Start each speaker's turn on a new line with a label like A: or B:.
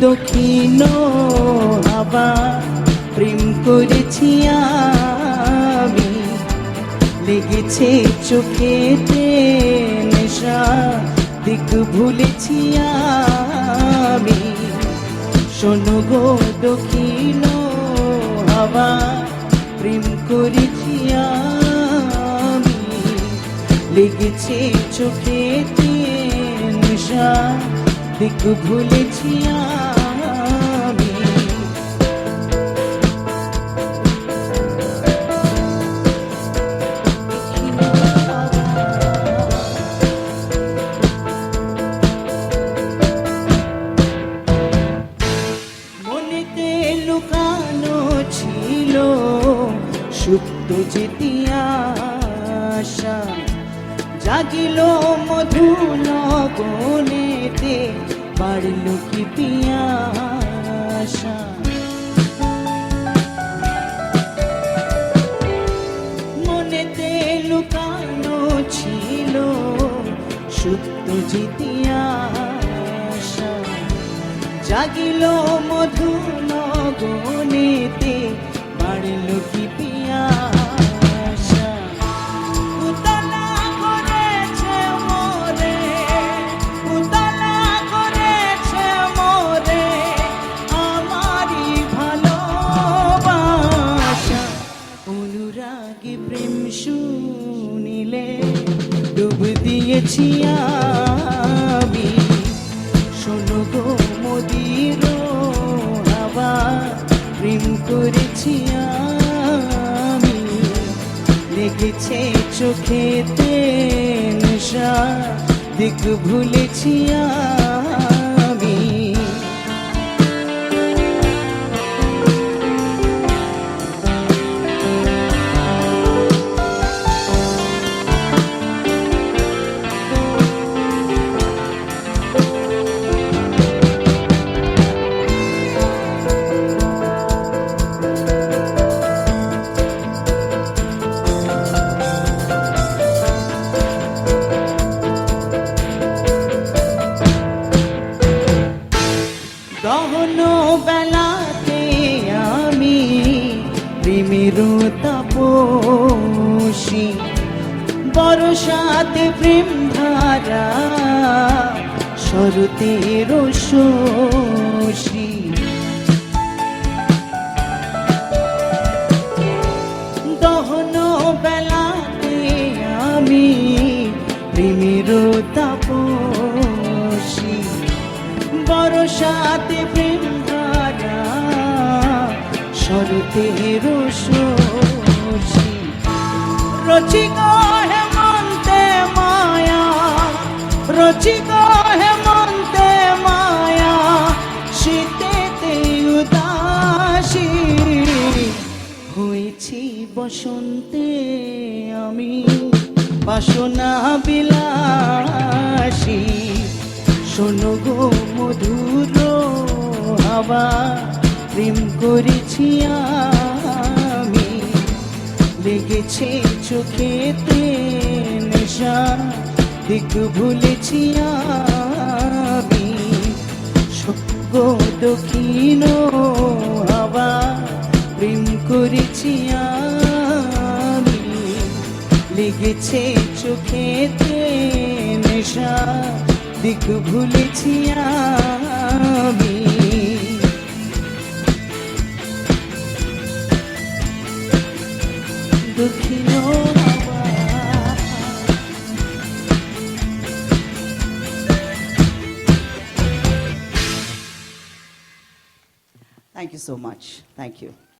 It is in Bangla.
A: দক্ষিণ হাবা প্রেম করেছি আমি। লেগেছে চোখেতে নেশা, দিক ভুলেছি আমি। শোনো গো দক্ষিণ হাবা প্রেম করেছি আমি। লেগেছে চোখেতে নেশা দিক ভুলেছি আমি। মনেতে লুকানো ছিল সুপ্ত যেতিয়াশা জাগিল মধু লগনেতে বাড়ল কি পিয়াসা মনেতে ছিল জাগিল মধু লগনেতে অনুরাগী প্রেম শুনিলে ডুব দিয়েছি আমি। শোনো গো মোদির প্রেম করেছি আমি। লেগেছে চোখেতে নেশা, দিক ভুলেছি আমি গহন বেলাতে আমি প্রেমের তাপসী বরসাতে প্রেম ধারা শরতের শোষী। দহন বেলাতে আমি প্রেমের তাপসী বরসাতে প্রেম ধারা শরতের শোষী রচিক হেমন্তে মায়া রচিক হেমন্তে মায়া, শীতেতে উদাসী। হয়েছি বসন্তে আমি বাসনা বিলাসী। শোনো গো মধুর হাওয়া, প্রেম করেছি আমি। লেগেছে চোখেতে নেশা, দিক ভুলেছি আমি। গো দক্ষিণ হাওয়া, প্রেম করেছি আমি। লেগেছে চোখেতে নেশা দিক ভুলেছি আমি দক্ষিণ হাওয়া Thank you so much. Thank you.